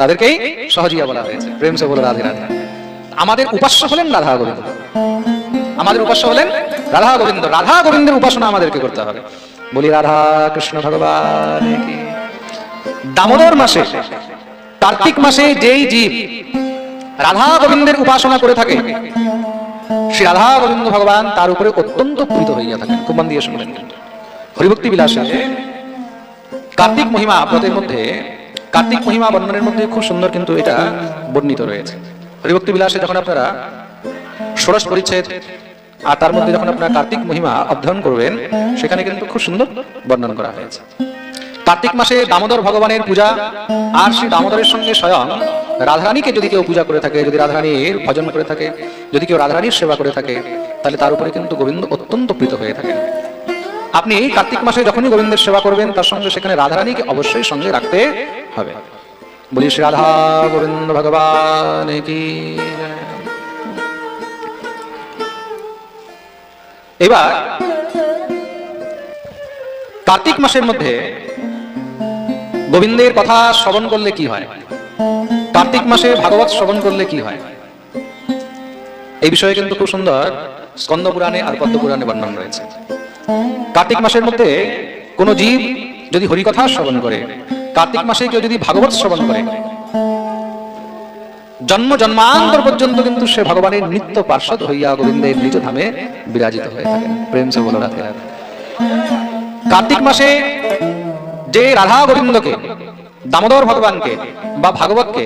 তাদেরকেই সহজিয়া বলা হয়েছে। প্রেম সে বলে রাধে রাধে। আমাদের উপাস্য হলেন রাধা গোবিন্দ। আমাদের উপাস্য হলেন রাধা গোবিন্দ। রাধা গোবিন্দের উপাসনা আমাদেরকে করতে হবে। বলি রাধা কৃষ্ণ ভগবান দামোদর মাসে, কার্তিক মাসে যেই জীব রাধা গোবিন্দের উপাসনা করে থাকে শ্রী রাধা গোবিন্দ ভগবান তার উপরে অত্যন্ত প্রীত হইয়া থাকেন খুব মন দিয়ে কিন্তু হরিভক্তি বিলাসে কার্তিক মহিমা ব্রতের মধ্যে কার্তিক মহিমা বর্ণনের মধ্যে খুব সুন্দর কিন্তু এটা বর্ণিত রয়েছে। হরিভক্তি বিলাসে যখন আপনারা ষোড়শ পরিচ্ছেদ, আর তার মধ্যে যখন আপনারা কার্তিক মহিমা অধ্যয়ন করবেন, সেখানে কিন্তু খুব সুন্দর বর্ণন করা হয়েছে। কার্তিক মাসে দামোদর ভগবানের পূজা, আর সেই দামোদরের সঙ্গে স্বয়ং রাধারানীকে যদি কেউ পূজা করে থাকে, যদি রাধারানীর ভজন করে থাকে, যদি কেউ রাধারানীর সেবা করে থাকে, তাহলে তার উপরে কিন্তু গোবিন্দ অত্যন্ত প্রীত হয়ে থাকে আপনি কার্তিক মাসে যখনই গোবিন্দের সেবা করবেন, তার সঙ্গে সেখানে রাধারানীকে অবশ্যই সঙ্গে রাখতে হবে। বলি রাধা গোবিন্দ ভগবান কি এবার কার্তিক মাসের মধ্যে গোবিন্দের কথা শ্রবণ করলে কি হয়? কার্তিক মাসে ভাগবত শ্রবণ করলে কি হয়? এই বিষয়ে কিন্তু খুব সুন্দর স্কন্দ পুরাণে আর পদ্ম পুরাণে বর্ণন রয়েছে। কার্তিক মাসের মধ্যে কোন জীব যদি হরিকথা শ্রবণ করে কার্তিক মাসে কেউ যদি ভাগবত শ্রবণ করে, জন্ম জন্মান্তর পর্যন্ত কিন্তু সে ভগবানের নিত্য পার্শ্বদ হইয়া গোবিন্দের নিজ ধামে বিরাজিত হয়ে থাকেন প্রেম সে বলো রাধে কার্তিক মাসে যে রাধা গোবিন্দকে, দামোদর ভগবানকে বা ভাগবতকে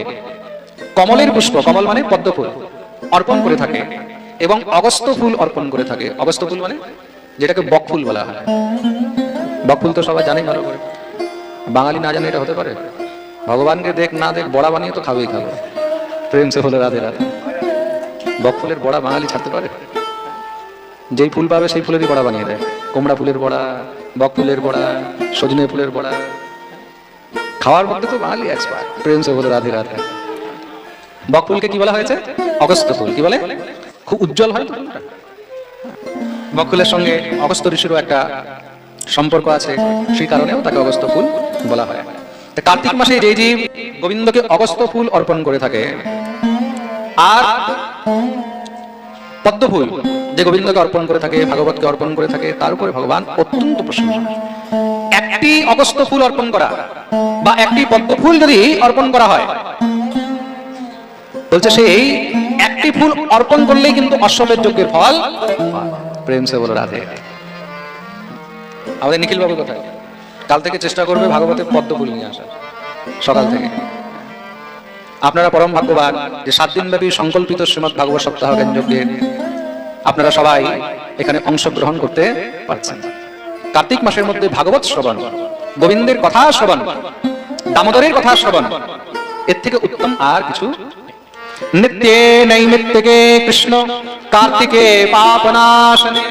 কমলের পুষ্প, কমল মানে পদ্ম ফুল অর্পণ করে থাকে এবং অগস্ত ফুল অর্পণ করে থাকে। অগস্ত ফুল মানে যেটাকে বকফুল বলা হয়। বকফুল তো সবাই জানেই ভালো করে। বাঙালি না জানে এটা হতে পারে? ভগবানকে দেখ, না দেখ, বড়া বানিয়ে তো খাবেই খাবে। প্রেম সে হলে রাধে রাধে। বক ফুলের বড়া বাঙালি ছাড়তে পারে? যেই ফুল পাবে সেই ফুলেরই বড়া বানিয়ে দেয়। কুমড়া ফুলের বড়া, বক ফুলের বড়া, সজনে ফুলের বড়া। খাওয়ার মধ্যে তো বাঙালি এক্সপার্ট প্রেম সে বলে রাধে রাধে। বক ফুলকে কি বলা হয়েছে? অগস্ত ফুল। কি বলে? খুব উজ্জ্বল হয় তো ফুলটা। বক ফুলের সঙ্গে অগস্ত ঋষিরও একটা সম্পর্ক আছে সেই কারণেও তাকে অগস্ত ফুল বলা হয় কার্তিক মাসে যে জীব গোবিন্দকে অগস্ত ফুল অর্পণ করে থাকে, আর পদ্ম ফুল যে গোবিন্দকে অর্পণ করে থাকে, ভাগবতকে অর্পণ করে থাকে, তার উপরে ভগবান অত্যন্ত হন। একটি অগস্ত ফুল অর্পণ করা বা একটি পদ্ম ফুল যদি অর্পণ করা হয়, বলছে সেই একটি ফুল অর্পণ করলেই কিন্তু অশ্বমেধ যজ্ঞের ফল, প্রেম সে বলে রাধে আমাদের নিখিল বাবু কোথায়? কাল থেকে চেষ্টা করবে ভাগবতের পদ্ম ফুল নিয়ে আসার, সকাল থেকে। আপনারা পরম ভাগ্যবান যে সাত দিন ব্যাপী সংকল্পিত শ্রীমদ ভাগবত সপ্তাহ যজ্ঞে আপনারা সবাই এখানে অংশগ্রহণ করতে পারছেন। কার্তিক মাসের মধ্যে ভাগবত শ্রবণ, গোবিন্দের কথা শ্রবণ, দামোদরের কথা শ্রবণ, এর থেকে উত্তম আর কিছু নিত্যে নৈমিত্তিকে কৃষ্ণ, কার্তিকে পাপনাশনে।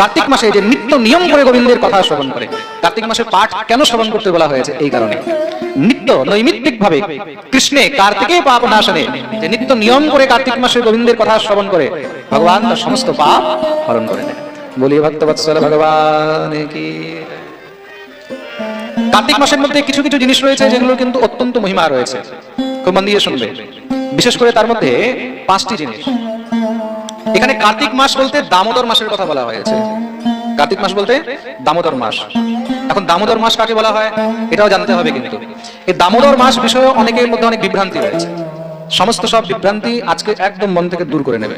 কার্তিক মাসে যে নিত্য নিয়ম করে গোবিন্দের কথা শ্রবণ করে, কার্তিক মাসে পাঠ কেন শ্রবণ করতে বলা হয়েছে এই কারণে? নিত্য নৈমিত্তিক ভাবে কৃষ্ণে কার্তিকে পাপ নাশনে যে নিত্য নিয়ম করে কার্তিক মাসে গোবিন্দের কথা শ্রবণ করে, ভগবান তার সমস্ত পাপ হরণ করে নেয়। বলি ভক্তবৎসল ভগবান কি। কার্তিক মাসের মধ্যে কিছু কিছু জিনিস রয়েছে যেগুলো কিন্তু অত্যন্ত মহিমা রয়েছে। খুব মন দিয়ে শুনবে। বিশেষ করে তার মধ্যে পাঁচটি জিনিস। এখানে কার্তিক মাস বলতে দামোদর মাসের কথা বলা হয়েছে। কার্তিক মাস বলতে দামোদর মাস। এখন দামোদর মাস কাকে বলা হয়? এটাও জানতে হবে কিন্তু। এই দামোদর মাস বিষয়ে অনেকের মধ্যে অনেক বিভ্রান্তি রয়েছে। সমস্ত সব বিভ্রান্তি আজকে একদম মন থেকে দূর করে নেবে।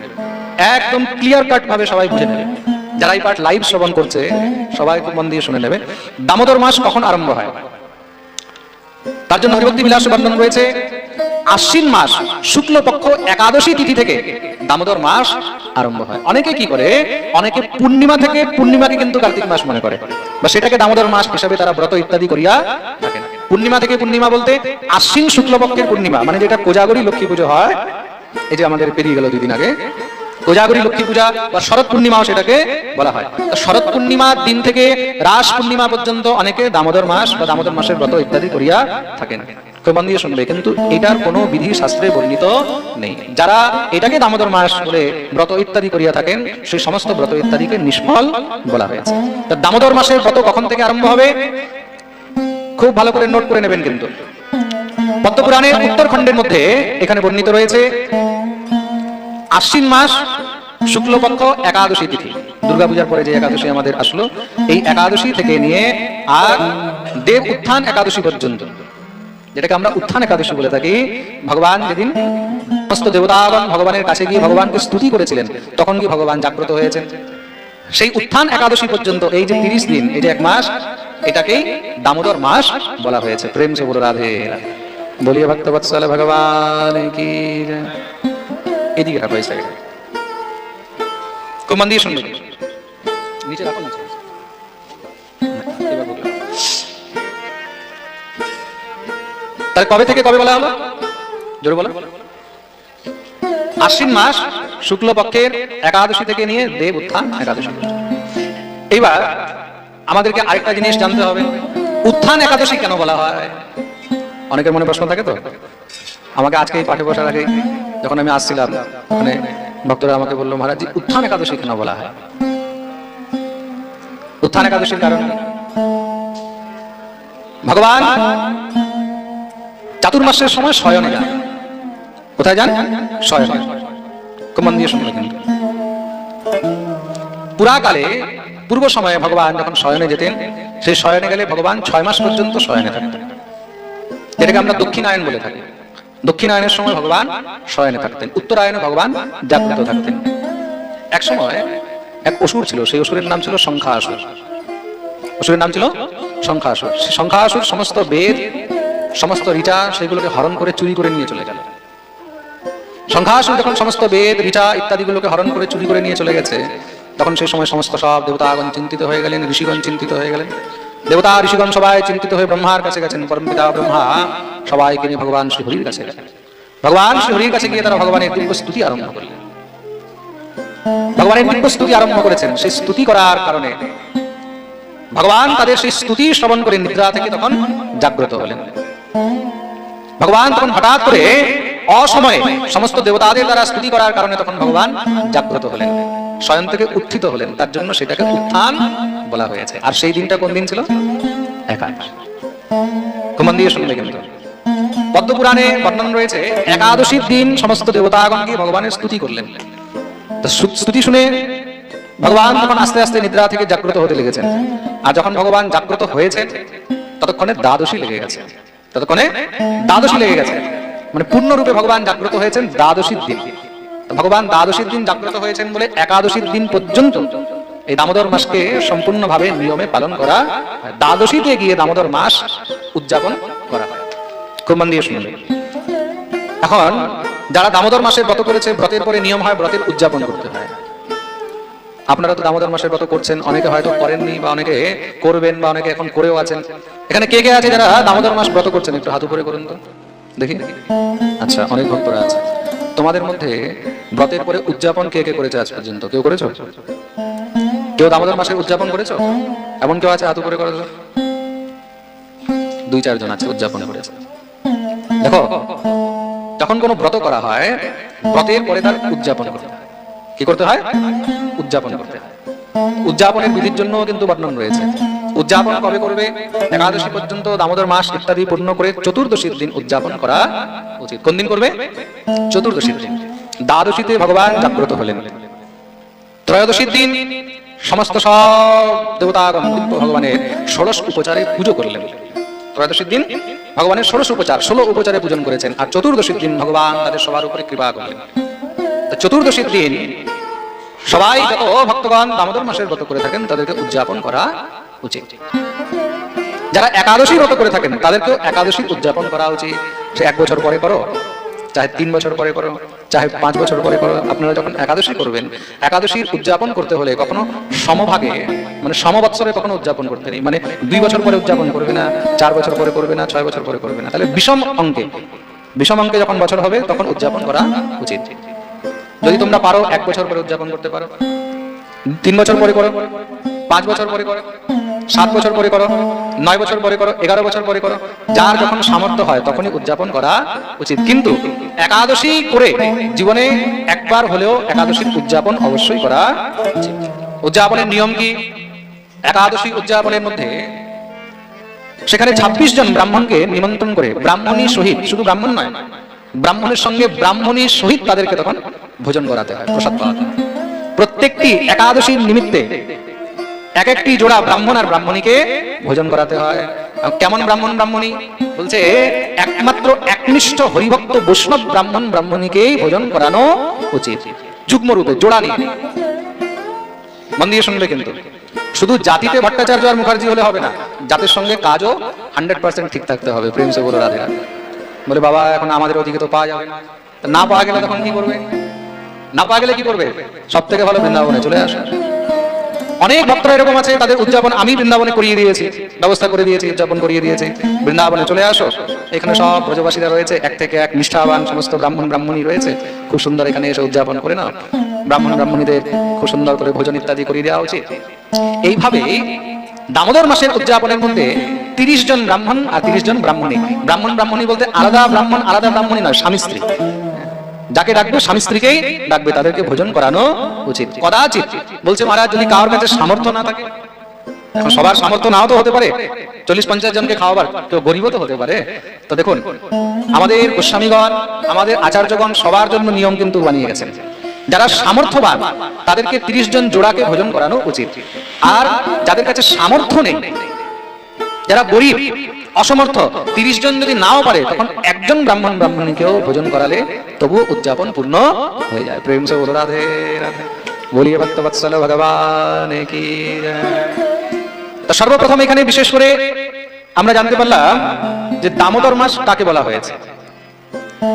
একদম ক্লিয়ার কাট ভাবে সবাই বুঝে নেবে। যারা এই পাঠ লাইভ শ্রবণ করছে, সবাই খুব মন দিয়ে শুনে নেবে। দামোদর মাস কখন আরম্ভ হয়? তার জন্য হরিভক্তি বিলাস বর্ণন রয়েছে। আশ্বিন মাস, শুক্লপক্ষ একাদশী তিথি থেকে দামোদর মাস আরম্ভ হয়। অনেকে কি করে? অনেকে পূর্ণিমা থেকে পূর্ণিমাকে কিন্তু কার্তিক মাস মনে করে। বা সেটাকে দামোদর মাস হিসাবে তারা ব্রত ইত্যাদি করিয়া থাকেন। পূর্ণিমা থেকে পূর্ণিমা বলতে আশ্বিন শুক্লপক্ষের পূর্ণিমা মানে যেটা কোজাগরী লক্ষ্মী পুজো হয়, এই যে আমাদের পেরিয়ে গেল দুই দিন আগে। কোজাগরী লক্ষ্মী পূজা বা শরৎ পূর্ণিমাও সেটাকে বলা হয়। শরৎ পূর্ণিমার দিন থেকে রাস পূর্ণিমা পর্যন্ত অনেকে দামোদর মাস বা দামোদর মাসের ব্রত ইত্যাদি করিয়া থাকেন। মন দিয়ে শুনবে, কিন্তু এটার কোনো বিধি শাস্ত্রে বর্ণিত নেই। যারা এটাকে দামোদর মাস বলে ব্রত ইত্যাদি করিয়া থাকেন, সেই সমস্ত ব্রত ইত্যাদিকে নিষ্ফল বলা হয়েছে। দামোদর মাসের ব্রত কখন থেকে আরম্ভ হবে? খুব ভালো করে নোট করে নেবেন কিন্তু। পদ্মপুরাণের উত্তরখণ্ডের মধ্যে এখানে বর্ণিত রয়েছে, আশ্বিন মাস শুক্লপক্ষ একাদশী তিথি। দুর্গাপূজার পরে যে একাদশী আমাদের আসলো, এই একাদশী থেকে নিয়ে আর দেব উত্থান একাদশী পর্যন্ত, যেটাকে আমরা উত্থান একাদশী বলে থাকি। ভগবান যেদিন সমস্ত দেবতাগণ ভগবানের কাছে গিয়ে ভগবানকে স্তুতি করেছিলেন, তখন কি ভগবান জাগ্রত হয়েছেন সেই উত্থান একাদশী পর্যন্ত এই যে তিরিশ দিন, এই যে এক মাস, এটাকেই দামোদর মাস বলা হয়েছে। প্রেম সে বলো রাধে। বলিয়ে ভক্ত ভগবান কি এদিকে রাখো সাইডে। খুব মন দিয়ে শুনবে। নিচে রাখো নিচে তাহলে কবে থেকে কবে বলা হলো? জোরে বলো। আশ্বিন মাস শুক্লপক্ষের একাদশী থেকে নিয়ে দেব উত্থান একাদশী এইবার আমাদেরকে আরেকটা জিনিস জানতে হবে। উত্থান একাদশী কেন বলা হয়? অনেকের মনে প্রশ্ন থাকে তো। আমাকে আজকে এই পাঠে বসার আগে যখন আমি আসছিলাম মানে ভক্তরা আমাকে বলল, মহারাজ উত্থান একাদশী কেন বলা হয়? উত্থান একাদশীর কারণ। ভগবান, চাতুর্মাসের সময় শয়নে যান কোথায় যান? শয়নে খুব মন দিয়ে শুনবে কিন্তু। পুরাকালে, পূর্ব সময়ে ভগবান যখন শয়নে যেতেন, সেই শয়নে গেলে ভগবান ছয় মাস পর্যন্ত শয়নে থাকতেন। যেটাকে আমরা দক্ষিণায়ন বলে থাকি। দক্ষিণায়নের সময় ভগবান শয়নে থাকতেন উত্তরায়ণে ভগবান জাগ্রত থাকতেন। এক সময় এক অসুর ছিল, সেই অসুরের নাম ছিল আসুর অসুরের নাম ছিল আসুর সেই সংখ্যা আসুর সমস্ত বেদ, সমস্ত ঋচা সেগুলোকে হরণ করে চুরি করে নিয়ে চলে গেল। সংখ্যাসুর যখন সমস্ত বেদ ঋচা ইত্যাদিগুলোকে হরণ করে চুরি করে নিয়ে চলে গেছে, তখন সেই সময় সমস্ত সব দেবতাগণ চিন্তিত হয়ে গেলেন, ঋষিগণ চিন্তিত হয়ে গেলেন। দেবতা ঋষিগণ সবাই চিন্তিত হয়ে ব্রহ্মার কাছে গেছেন, পরম পিতা ব্রহ্মা, সবাইকে নিয়ে ভগবান শ্রী হরির কাছে গেলেন। ভগবান শ্রী হরির কাছে গিয়ে তারা ভগবানের দিব্য স্তুতি আরম্ভ করলেন। ভগবানের দিব্য স্তুতি আরম্ভ করেছেন সেই স্তুতি করার কারণে। ভগবান তাদের সেই স্তুতি শ্রবণ করে নিদ্রা থেকে তখন জাগ্রত হলেন। ভগবান তখন হঠাৎ করে অসময়ে সমস্ত দেবতাদের দ্বারা স্তুতি করার কারণে তখন ভগবান জাগ্রত হলেন। স্বয়ং থেকে উত্থিত হলেন, তার জন্য সেটাকে উত্থান বলা হয়েছে। আর সেই দিনটা কোন দিন ছিল? একাদশ। দিয়ে শুনবে কিন্তু। পদ্মপুরাণে বর্ণন রয়েছে, একাদশীর দিন সমস্ত দেবতাগণ গিয়ে ভগবানের স্তুতি করলেন। তো স্তুতি শুনে ভগবান তখন আস্তে আস্তে নিদ্রা থেকে জাগ্রত হতে লেগেছেন। আর যখন ভগবান জাগ্রত হয়েছে ততক্ষণে দ্বাদশী লেগে গেছে। ততক্ষণে দ্বাদশী লেগে গেছে। মানে পূর্ণরূপে ভগবান জাগ্রত হয়েছেন দ্বাদশীর দিন। ভগবান দ্বাদশীর দিন জাগ্রত হয়েছেন বলে একাদশীর দিন পর্যন্ত। এই দামোদর মাসকে সম্পূর্ণভাবে নিয়মে পালন করা দ্বাদশীতে গিয়ে দামোদর মাস উদযাপন করা খুব মন দিয়ে শুনবে। এখন যারা দামোদর মাসের ব্রত করেছে, ব্রতের পরে নিয়ম হয় ব্রতের উদযাপন করতে হয়। আপনারা তো দামোদর মাসের ব্রত করছেন, অনেকে হয়তো করেননি বা অনেকে করবেন বা অনেকে এখন করেও আছেন। এখানে কে কে আছে যারা দামোদর মাস ব্রত করছেন? একটু হাত উপরে করুন তো। দেখি। আচ্ছা অনেক ভক্তরা আছে। তোমাদের মধ্যে ব্রতের পরে উদযাপন কে কে করেছে আজ পর্যন্ত? কেউ করেছ? কেউ দামোদর মাসের উদযাপন করেছ? এমন কেউ আছে হাত উপরে করেছ দুই চারজন আছে উদযাপন করেছে। দেখো, যখন কোনো ব্রত করা হয়, ব্রতের পরে তার উদযাপন করতে হয়। কি করতে হয়? উদযাপন করতে হয়। উদযাপনের বিধির জন্য কিন্তু বর্ণন রয়েছে। উদযাপন কবে করবে? একাদশী পর্যন্ত দামোদর মাস ইত্যাদি পূর্ণ করে চতুর্দশীর দিন উদযাপন করা উচিত। কোন দিন করবে? চতুর্দশীর দিন। দ্বাদশীতে ভগবান জাগ্রত হলেন। ত্রয়োদশীর দিন সমস্ত সব দেবতাগণ ভগবানের ষোড়শ উপচারে পুজো করলেন। ত্রয়োদশীর দিন ভগবানের ষোড়শ উপচার, ষোলো উপচারে পূজন করেছেন। আর চতুর্দশীর দিন ভগবান তাদের সবার উপরে কৃপা করলেন। চতুর্দশীর দিন সবাই যত ভক্তগণ দামোদর মাসের ব্রত করে থাকেন, তাদেরকে উদযাপন করা উচিত। যারা একাদশী ব্রত করে থাকেন, তাদেরকেও একাদশী উদযাপন করা উচিত। সে এক বছর পরে করো, চাহে তিন বছর পরে করো, চাহে পাঁচ বছর পরে করো। আপনারা যখন একাদশী করবেন, একাদশীর উদযাপন করতে হলে কখনো সমভাগে মানে সমবৎসরে কখনো উদযাপন করতে নেই। মানে দুই বছর পরে উদযাপন করবে না, চার বছর পরে করবে না, ছয় বছর পরে করবে না। তাহলে বিষম অঙ্কে বিষম অঙ্কে যখন বছর হবে, তখন উদযাপন করা উচিত। যদি তোমরা পারো, এক বছর পরে উদযাপন করতে পারো। তিন বছর পরে করো, পাঁচ বছর পরে করো, সাত বছর পরে করো, নয় বছর পরে করো, এগারো বছর পরে করো, যার যখন সামর্থ্য হয় তখনই উদযাপন করা উচিত। কিন্তু একাদশী করে জীবনে একবার হলেও একাদশীর উদযাপন অবশ্যই করা উচিত। উদযাপনের নিয়ম কি? একাদশী উদযাপনের মধ্যে সেখানে ছাব্বিশ জন ব্রাহ্মণকে নিমন্ত্রণ করে ব্রাহ্মণী সহিত, শুধু ব্রাহ্মণ নয় ব্রাহ্মণের সঙ্গে ব্রাহ্মণীর সহিত তাদেরকে তখন ভোজন করাতে হয়, প্রসাদ পাওয়াতে প্রত্যেকটি একাদশীর নিমিত্তে এক একটি জোড়া ব্রাহ্মণ আর ব্রাহ্মণীকে ভোজন করাতে হয়। কেমন ব্রাহ্মণ, ব্রাহ্মণী? বলছে, একমাত্র একনিষ্ঠ হরিভক্ত বৈষ্ণব ব্রাহ্মণ, ব্রাহ্মণীকেই ভোজন করানো উচিত। যুগ্ম রূপে জোড়া নিয়ে। মন দিয়ে শুনবে কিন্তু। শুধু জাতিতে ভট্টাচার্য আর মুখার্জি হলে হবে না, জাতির সঙ্গে কাজও হান্ড্রেড পার্সেন্ট ঠিক থাকতে হবে, প্রেম সে বলে রাধে রাধে। বলে, বাবা, এখন আমাদের ওদিকে তো পাওয়া যাবে না। না পাওয়া গেলে তখন কি করবে? না পাওয়া গেলে কি করবে? সব থেকে ভালো বৃন্দাবনে চলে আসে। অনেক ভক্তরা এরকম আছে, তাদের উদযাপন আমি বৃন্দাবনে করিয়ে দিয়েছি, ব্যবস্থা করে দিয়েছি, উদযাপন করিয়ে দিয়েছি। বৃন্দাবনে চলে আসো। এখানে সব ব্রজবাসীরা রয়েছে, এক থেকে এক নিষ্ঠাবান সমস্ত ব্রাহ্মণ, ব্রাহ্মণী রয়েছে। খুব সুন্দর এখানে এসে উদযাপন করে নাও। ব্রাহ্মণ, ব্রাহ্মণীদের খুব সুন্দর করে ভোজন ইত্যাদি করিয়ে দেওয়া উচিত। এইভাবে দামোদর মাসের উদযাপনের মধ্যে তিরিশ জন ব্রাহ্মণ আর তিরিশ জন ব্রাহ্মণী। ব্রাহ্মণ ব্রাহ্মণী বলতে আলাদা ব্রাহ্মণ, আলাদা ব্রাহ্মণী নয়, স্বামী স্ত্রী। যাকে ডাকবে স্বামী স্ত্রীকেই ডাকবে, তাদেরকে ভোজন করানো উচিত। কদাচিত বলছে মহারাজ, যদি কারোর কাছে সামর্থ্য না থাকে সবার সামর্থ্য নাও তো হতে পারে, চল্লিশ পঞ্চাশ জনকে খাওয়াবার, কেউ গরিবও তো হতে পারে। তো দেখুন, আমাদের গোস্বামীগণ, আমাদের আচার্যগণ সবার জন্য নিয়ম কিন্তু বানিয়ে গেছেন। যারা সামর্থ্যবান, তাদেরকে তিরিশ জন জোড়াকে ভোজন করানো উচিত। আর যাদের কাছে সামর্থ্য নেই, যারা গরিব, অসমর্থ, তিরিশ জন যদি নাও পারে, তখন একজন ব্রাহ্মণ ব্রাহ্মণীকেও ভোজন করালে তবুও উদযাপন পূর্ণ হয়ে যায়। প্রেম সে বলিয়ে ভগবান সর্বপ্রথম এখানে বিশেষ করে আমরা জানতে পারলাম যে দামোদর মাস কাকে বলা হয়েছে।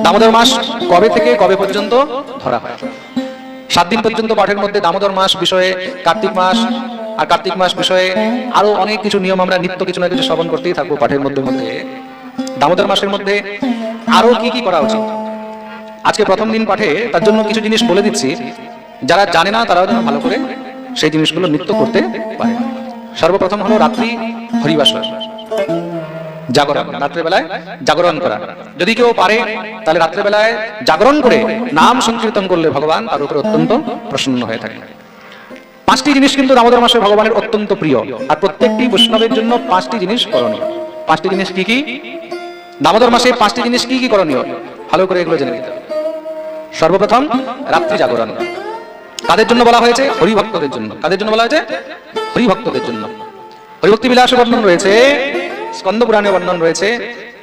দামোদর মাস কবে থেকে কবে পর্যন্ত ধরা হয়? সাত দিন পর্যন্ত পাঠের মধ্যে দামোদর মাস বিষয়ে, কার্তিক মাস আর কার্তিক মাস বিষয়ে আরও অনেক কিছু নিয়ম আমরা নিত্য কিছু না কিছু শ্রবণ করতেই থাকব পাঠের মধ্যে মধ্যে। দামোদর মাসের মধ্যে আরও কি কি করা উচিত? আজকে প্রথম দিন পাঠে তার জন্য কিছু জিনিস বলে দিচ্ছি। যারা জানে না তারাও যেন ভালো করে সেই জিনিসগুলো নিত্য করতে পারে। সর্বপ্রথম হলো রাত্রি হরিবাসর। জাগরণ, রাত্রেবেলায় জাগরণ করা। যদি কেউ পারে, তাহলে রাত্রেবেলায় জাগরণ করে নাম সংকীর্তন করলে ভগবান তার উপরে অত্যন্ত প্রসন্ন হয়ে থাকে। পাঁচটি জিনিস কিন্তু দামোদর মাসে ভগবানের অত্যন্ত প্রিয়, আর প্রত্যেকটি বৈষ্ণবের জন্য পাঁচটি জিনিস করণীয়। পাঁচটি জিনিস কি কি? দামোদর মাসে পাঁচটি জিনিস কি কি করণীয়? ভালো করে এগুলো জেনে নিতে সর্বপ্রথম, রাত্রি জাগরণ। কাদের জন্য বলা হয়েছে? হরিভক্তদের জন্য। কাদের জন্য বলা হয়েছে? হরিভক্তদের জন্য। হরিভক্তি বিলাসে বর্ণন রয়েছে স্কন্দ পুরাণে বর্ণন রয়েছে,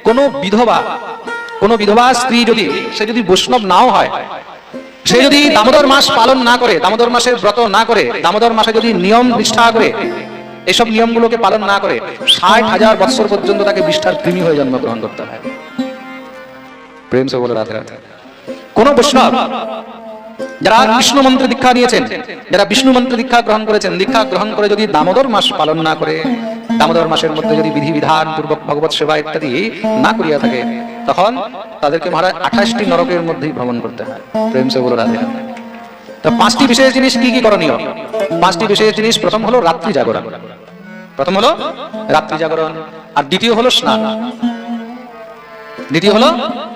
কোন বিধবা কোন বিধবা স্ত্রী যদি, সে যদি বৈষ্ণব নাও হয়, সে যদি দামোদর মাস পালন না করে, দামোদর মাসের ব্রত না করে, দামোদর মাসে যদি নিয়ম নিষ্ঠা করে, এসব নিয়মগুলোকে পালন না করে, ষাট হাজার বৎসর পর্যন্ত তাকে বিষ্ঠার কৃমি হয়ে জন্মগ্রহণ করতে হয়। প্রেম সে বলে, রাধে রাধে। কোন বৈষ্ণব যারা কৃষ্ণ মন্ত্রে দীক্ষা নিয়েছেন যারা বিষ্ণু মন্ত্রে দীক্ষা গ্রহণ করেছেন, দীক্ষা গ্রহণ করে যদি দামোদর মাস পালন না করে দামোদর মাসের মধ্যে যদি বিধি বিধান পূর্বক ভগবত সেবা ইত্যাদি না করিয়া থাকে, তখন তাদেরকে মহারাজ আঠাশটি নরকের মধ্যেই ভ্রমণ করতে হয়। প্রেম সে বলো রাধে। তো পাঁচটি বিশেষ জিনিস কি কি করণীয়? পাঁচটি বিশেষ জিনিস, প্রথম হলো রাত্রি জাগরণ। প্রথম হলো রাত্রি জাগরণ, আর দ্বিতীয় হলো স্নান। দ্বিতীয় হলো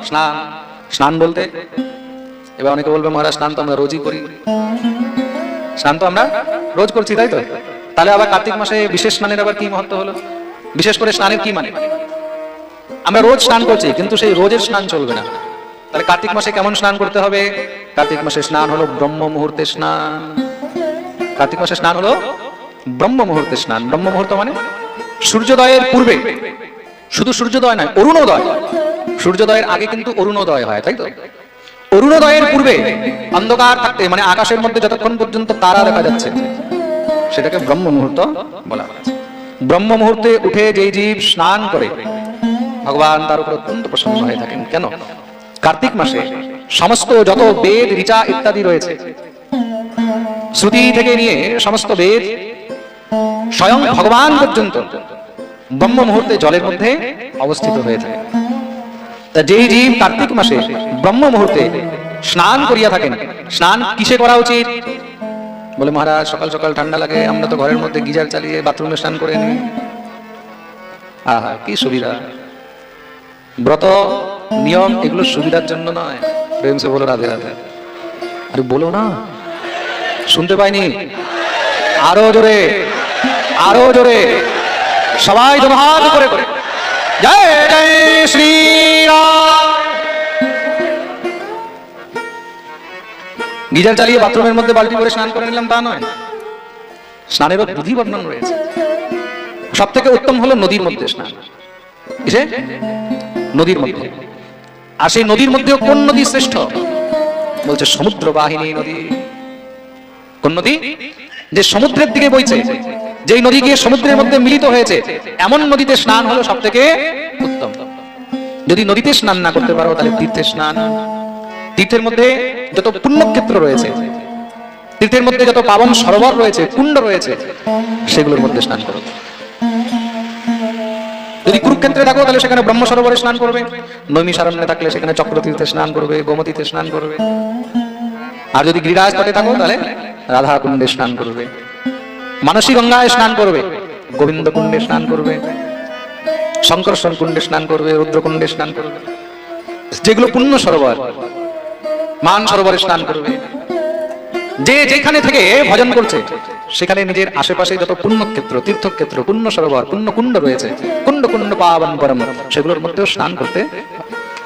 স্নান। স্নান বলতে, এবার অনেকে বলবে, মহারাজ, স্নান তো আমরা রোজই করি। স্নান তো আমরা রোজ করছি, তাই তো? তাহলে আবার কার্তিক মাসে বিশেষ স্নানের আবার কি মহত্ব হলো? বিশেষ করে স্নানের কি মানে? আমরা রোজ স্নান করছি, কিন্তু সেই রোজের স্নান চলবে না। তাহলে কার্তিক মাসে কেমন স্নান করতে হবে? কার্তিক মাসে স্নান হলো ব্রহ্ম মুহূর্তে স্নান। কার্তিক মাসে স্নান হলো ব্রহ্ম মুহূর্তে স্নান। ব্রহ্ম মুহূর্ত মানে সূর্যোদয়ের পূর্বে। শুধু সূর্যোদয় নয়, অরুণোদয়। সূর্যোদয়ের আগে কিন্তু অরুণোদয় হয়, তাই তো? অরুণোদয়ের পূর্বে অন্ধকার থাকতে মানে আকাশের মধ্যে যতক্ষণ পর্যন্ত তারা দেখা যাচ্ছে সেটাকে ব্রহ্ম মুহূর্ত বলা হয়েছে ব্রহ্ম মুহূর্তে উঠে যেই জীব স্নান করে, ভগবান তার উপর অত্যন্ত প্রসন্ন হয়ে থাকেন। কেন? কার্তিক মাসে সমস্ত যত বেদ, ঋচা ইত্যাদি রয়েছে, শ্রুতি থেকে নিয়ে সমস্ত বেদ স্বয়ং ভগবান পর্যন্ত ব্রহ্ম মুহূর্তে জলের মধ্যে অবস্থিত হয়ে থাকে। তা যেই জীব কার্তিক মাসে ব্রহ্ম মুহূর্তে স্নান করিয়া থাকেন, স্নান কিসে করা উচিত? বলে, মহারাজ, সকাল সকাল ঠান্ডা লাগে, আমরা তো ঘরের মধ্যে গিজার চালিয়ে বাথরুমে স্নান করে নিই। আহা, কি সুবিধা। ব্রত, নিয়ম, এগুলো সুবিধার জন্য নয়। প্রেম বলো, রাধে রাধে। আরে, বলো না। শুনতে পাইনি? আরও জোরে আরও জোরে। সবাই জমাহাত করে করে। জয় জয়, শ্রীরাম। গিজার চালিয়ে বাথরুমের মধ্যে বালতি করে স্নান করে নিলাম, তা নয়। স্নানেরও বিধি বর্ণন রয়েছে। সব থেকে উত্তম হলো নদীর মধ্যে স্নান। নদীর মধ্যে। আর সেই নদীর মধ্যেও কোন নদী শ্রেষ্ঠ? বলছে সমুদ্র বাহিনী নদী। কোন নদী? যে সমুদ্রের দিকে বইছে। যেই নদী গিয়ে সমুদ্রের মধ্যে মিলিত হয়েছে, এমন নদীতে স্নান হলো সব থেকে উত্তম। যদি নদীতে স্নান না করতে পারো, তাহলে তীর্থে স্নান। তীর্থের মধ্যে যত পুণ্যক্ষেত্র রয়েছে, তীর্থের মধ্যে যত পাবন সরোবর রয়েছে, কুণ্ড রয়েছে, সেগুলোর মধ্যে স্নান করো। যদি কুরুক্ষেত্রে থাকো, তাহলে সেখানে ব্রহ্ম সরোবরে স্নান করবে, নৈমিষারণ্যে থাকলে সেখানে চক্রতীর্থে স্নান করবে, গোমতীতে স্নান করবে। আর যদি গিরিরাজ তটে থাকো, তাহলে রাধা কুণ্ডে স্নান করবে মানসী গঙ্গায় স্নান করবে গোবিন্দ কুণ্ডে স্নান করবে শঙ্করস্বর কুণ্ডে স্নান করবে, রুদ্রকুণ্ডে স্নান করবে। যেগুলো পুণ্য সরোবর মান সরোবরে স্নান করবে। যে যেখানে থেকে ভজন করছে, সেখানে নিজের আশেপাশে যত পুণ্যক্ষেত্র, তীর্থক্ষেত্র, পুণ্য সরোবর, পুণ্য কুণ্ড রয়েছে, কুণ্ড কুণ্ড পাবন পরম, সেগুলোর মধ্যেও স্নান করতে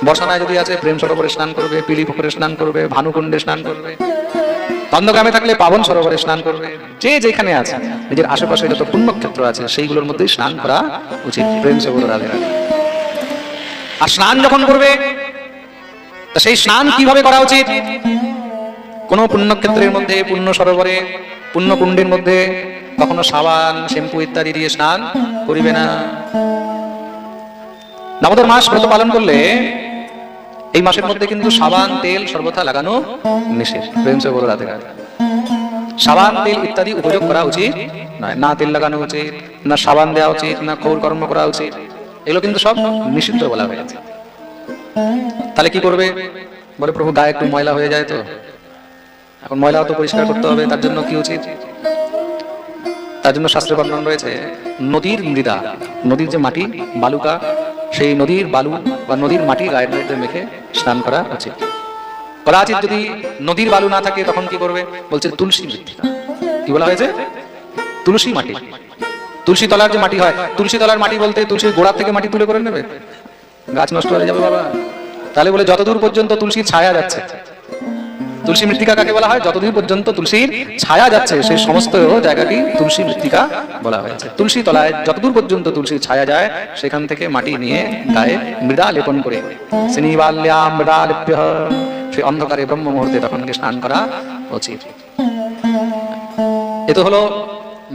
বর্ষানায় যদি আছে, প্রেম সরোবরে স্নান করবে, পিলি পুকুরে স্নান করবে, ভানুকুণ্ডে স্নান করবে। তন্দগ্রামে থাকলে পাবন সরোবরে স্নান করবে। যে যেখানে আছে, নিজের আশেপাশে যত পুণ্যক্ষেত্র আছে, সেইগুলোর মধ্যে স্নান করা উচিত, প্রেম সে রাধে রাধে। আর স্নান যখন করবে তা সেই স্নান কীভাবে করা উচিত? কোন পুণ্যক্ষেত্রের মধ্যে, পুণ্য সরোবরে, পুণ্য কুণ্ডের মধ্যে কখনো সাবান, শ্যাম্পু ইত্যাদি দিয়ে স্নান করিবে না। দামোদর মাস ব্রত পালন করলে এই মাসের মধ্যে কিন্তু সাবান, তেল সর্বথা লাগানো নিষেধ। সাবান, তেল ইত্যাদি উপযোগ করা উচিত নয়। না তেল লাগানো উচিত, না সাবান দেওয়া উচিত, না খৌর কর্ম করা উচিত। এগুলো কিন্তু সব নিষিদ্ধ বলা হয়েছে। তাহলে কি করবে? বলে, প্রভু, গায়ে একটু ময়লা হয়ে যায় তো। এখন ময়লা তো পরিষ্কার করতে হবে, তার জন্য কি উচিত? তার জন্য শাস্ত্রে বর্ণন রয়েছে, নদীর মৃদা, নদীর যে মাটি, বালুকা, সেই নদীর বালু বা নদীর মাটি গায়ের মধ্যে মেখে স্নান করা উচিত। কদাচিৎ যদি নদীর বালু না থাকে, তখন কি করবে? বলছে, তুলসী মৃত্তিকা। কি বলা হয়েছে? তুলসী মাটি। তুলসী তলার যে মাটি হয়, তুলসী তলার মাটি বলতে তুলসীর গোড়ার থেকে মাটি তুলে করে নেবে? গাছ নষ্ট হয়ে যাবে বাবা। তাহলে বলে, যতদূর পর্যন্ত তুলসীর ছায়া যাচ্ছে, তুলসী মৃত্তিকা কাকে বলা হয়? যতদূর পর্যন্ত তুলসীর ছায়া যাচ্ছে সেই সমস্ত জায়গাটি তুলসী মৃত্তিকা বলা হয়েছে। তুলসী তলায় যতদূর পর্যন্ত তুলসীর ছায়া যায়, সেখান থেকে মাটি নিয়ে গায়ে মৃদা লেপন করে। শ্রীবাল্যা মৃদা লেপ্য সেই অন্ধকারে ব্রহ্ম মুহূর্তে তখন স্নান করা উচিত। এ তো হলো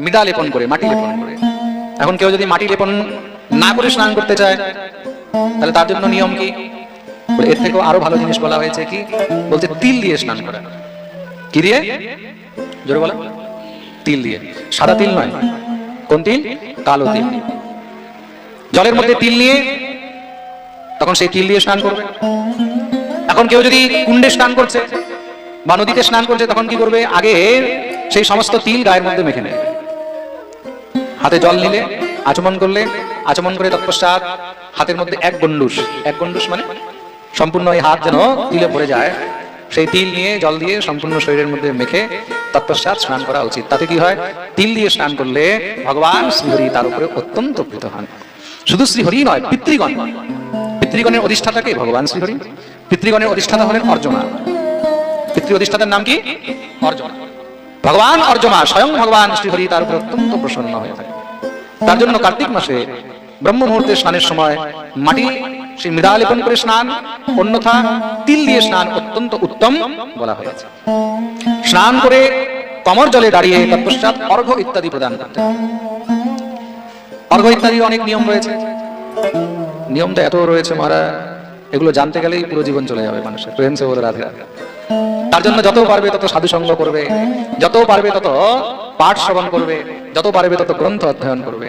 মৃদা লেপন করে, মাটি লেপন করে। এখন কেউ যদি মাটি লেপন না করে স্নান করতে চায়, তাহলে তার জন্য নিয়ম কি? এর থেকেও আরও ভালো জিনিস বলা হয়েছে কি, বলছে তিল দিয়ে স্নান করা। কি দিয়ে? জোরে বলো। তিল দিয়ে। সাদা তিল নয়। কোন তিল? কালো তিল। জলের মধ্যে তিল নিয়ে তখন সেই তিল দিয়ে স্নান করবে। এখন কেউ যদি কুণ্ডে স্নান করছে বা নদীতে স্নান করছে, তখন কি করবে? আগে সেই সমস্ত তিল গায়ের মধ্যে মেখে নেবে। হাতে জল নিলে আচমন করলে, আচমন করে তৎপশ্চাৎ হাতের মধ্যে এক গন্ডুস এক গন্ডুস মানে? সম্পূর্ণ এই হাত যেন তিলে পড়ে যায়। সেই তিল নিয়ে, জল দিয়ে সম্পূর্ণ শরীরের মধ্যে মেখে তৎপশ্চাৎ স্নান করা উচিত। তাতে কি হয়? তিল দিয়ে স্নান করলে ভগবান শ্রীহরি তার উপরে অত্যন্ত প্রীত হন। শুধু শ্রীহরি নয়, পিতৃগণ। পিতৃগণের অধিষ্ঠাতাকে ভগবান শ্রীহরি। পিতৃগণের অধিষ্ঠাতা হলেন অর্জুনা। পিতৃ অধিষ্ঠাতার নাম কি? অর্জুনা। ভগবান অর্জমা স্বয়ং ভগবান শ্রীহরি তার উপর অত্যন্ত প্রসন্ন হয়ে থাকে। তার জন্য কার্তিক মাসে ব্রহ্ম মুহূর্তে স্নানের সময় মাটি সেই মৃদা লেপন করে স্নান, অন্যথা তিল দিয়ে স্নান অত্যন্ত উত্তম বলা হয়েছে। স্নান করে কমর জলে দাঁড়িয়ে তৎপশ্চাৎ অর্ঘ ইত্যাদি প্রদান করতে। অর্ঘ ইত্যাদি অনেক নিয়ম রয়েছে। নিয়মটা এত রয়েছে মহারাজ, এগুলো জানতে গেলেই পুরো জীবন চলে যাবে মানুষের। প্রেম সে রাধে রাধে। তার জন্য যত পারবে তত সাধু সঙ্গ করবে যত পারবে তত পাঠ শ্রবণ করবে যত পারবে তত গ্রন্থ অধ্যয়ন করবে।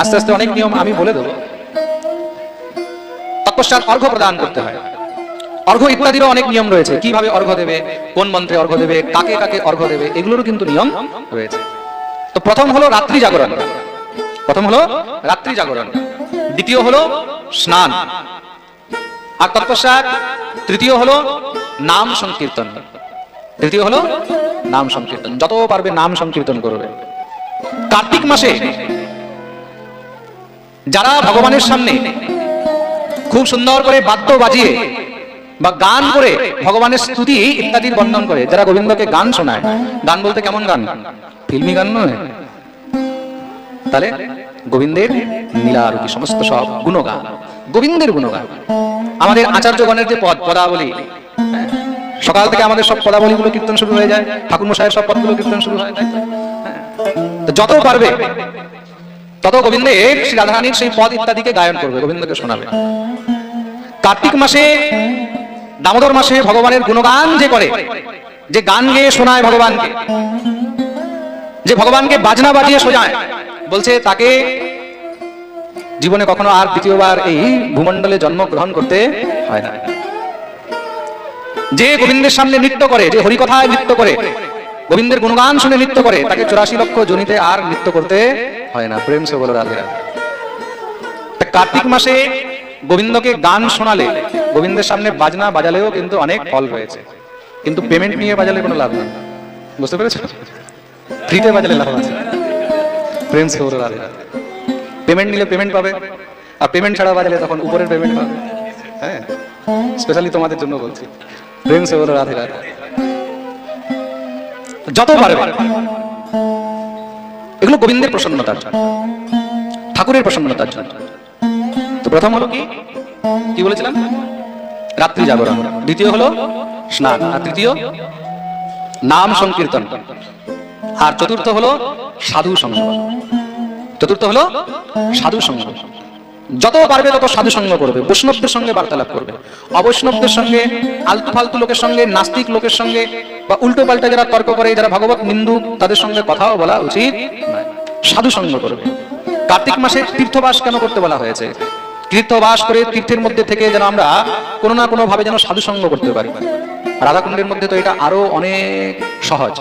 আস্তে আস্তে অনেক নিয়ম আমি বলে দেবো। তৎপশ্চাৎ অর্ঘ প্রদান করতে হয়। অর্ঘ ইত্যাদিরও অনেক নিয়ম রয়েছে। কীভাবে অর্ঘ দেবে, কোন মন্ত্রে অর্ঘ দেবে, কাকে কাকে অর্ঘ দেবে, এগুলোরও কিন্তু নিয়ম রয়েছে। তো প্রথম হলো রাত্রি জাগরণ। প্রথম হলো রাত্রি জাগরণ। দ্বিতীয় হলো স্নান। আর তৎপশ্চাৎ তৃতীয় হলো নাম সংকীর্তন। তৃতীয় হলো নাম সংকীর্তন। যত পারবে নাম সংকীর্তন করবে। কার্তিক মাসে যারা ভগবানের সামনে খুব সুন্দর করে বাদ্য বাজিয়ে বা গান করে ভগবানের স্তুতি ইত্যাদির বর্ণন করে। যারা গোবিন্দকে গান শোনায় গান বলতে কেমন গান? ফিল্মি গান নয়। তাহলে গোবিন্দের নীলারতি সমস্ত সব গুণগান গোবিন্দের গুণগান। আমাদের আচার্যগণের যে পদ পদাবলী হ্যাঁ, সকাল থেকে আমাদের সব পদাবলীগুলো কীর্তন শুরু হয়ে যায় ঠাকুর মশাইয়ের সব পদগুলো কীর্তন শুরু হয়ে। যায়। যত পারবে তত গোবিন্দের শ্রী রাধারানীর সেই পদ ইত্যাদিকে গায়ন করবে, গোবিন্দকে শোনাবে। কার্তিক মাসে, দামোদর মাসে ভগবানের গুণগান যে করে, যে গান গেয়ে শোনায় ভগবানকে, যে ভগবানকে বাজনা বাজিয়ে সোজায় বলছে তাকে জীবনে কখনো আর দ্বিতীয়বার এই ভূমণ্ডলে জন্মগ্রহণ করতে হয় না। যে গোবিন্দের সামনে নৃত্য করে, যে হরিকথায় নৃত্য করে, গোবিন্দের গুণগান শুনে নৃত্য করে, তাকে চুরাশি লক্ষ জনিতে আর নৃত্য করতে হয় না, প্রেম সে রাধে রাধে। কার্তিক মাসে গোবিন্দকে গান শোনালে, গোবিন্দের সামনে বাজনা বাজালেও কিন্তু অনেক ফল রয়েছে কিন্তু পেমেন্ট নিয়ে বাজালে কোনো লাভ নেই। বুঝতে পেরেছ ফ্রিতে বাজালে লাভ আছে। প্রেম সে রাধে রাধে। পেমেন্ট নিলে পেমেন্ট পাবে। আর পেমেন্ট ছাড়া বাজালে তখন উপরের পেমেন্ট পাবে। হ্যাঁ স্পেশালি তোমাদের জন্য বলছি। প্রেম সে রাধে রাধে। যত পারবে। এগুলো গোবিন্দের প্রসন্নতার জন্য ঠাকুরের প্রসন্নতার জন্য তো প্রথম হলো কি? কি বলেছিলাম? রাত্রি জাগরণ। দ্বিতীয় হলো স্নান। আর তৃতীয়? নাম সংকীর্তন। আর চতুর্থ হলো সাধু সঙ্গ চতুর্থ হলো সাধু সঙ্গ যত পারবে তত সাধু সঙ্গ করবে, বৈষ্ণবদের সঙ্গে বার্তালাপ করবে। অবৈষ্ণবদের সঙ্গে আলতু ফালতু লোকের সঙ্গে, নাস্তিক লোকের সঙ্গে, বা উল্টো পাল্টা যারা তর্ক করে, যারা ভগবত নিন্দু তাদের সঙ্গে কথাও বলা উচিত সাধু সঙ্গ করবে। কার্তিক মাসে তীর্থবাস কেন করতে বলা হয়েছে? তীর্থবাস করে তীর্থের মধ্যে থেকে যেন আমরা কোনো না কোনো ভাবে যেন সাধু সঙ্গ করতে পারি। রাধাকুণ্ডের মধ্যে তো এটা আরও অনেক সহজ।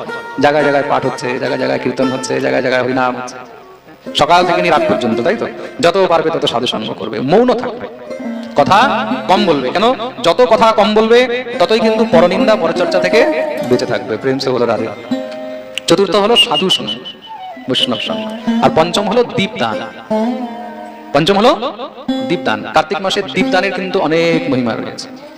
জায়গায় জায়গায় পাঠ হচ্ছে, জায়গায় জায়গায় কীর্তন হচ্ছে, জায়গায় জায়গায় হরিনাম হচ্ছে। সকাল থেকে নিয়ে রাত পর্যন্ত, তাই তো? যত পারবে তত সাধু সঙ্গ করবে মৌন থাকবে। কথা কম বলবে, কেন? যত কথা কম বলবে, ততই কিন্তু পরনিন্দা, পরচর্চা থেকে বেঁচে থাকবে। প্রেম সে হলো রাধে। চতুর্থ হলো সাধু সঙ্গ বৈষ্ণব সঙ্গ। আর পঞ্চম হলো দীপদান। পঞ্চম হলো দীপদান। কার্তিক মাসে দীপদানের কিন্তু অনেক মহিমা রয়েছে।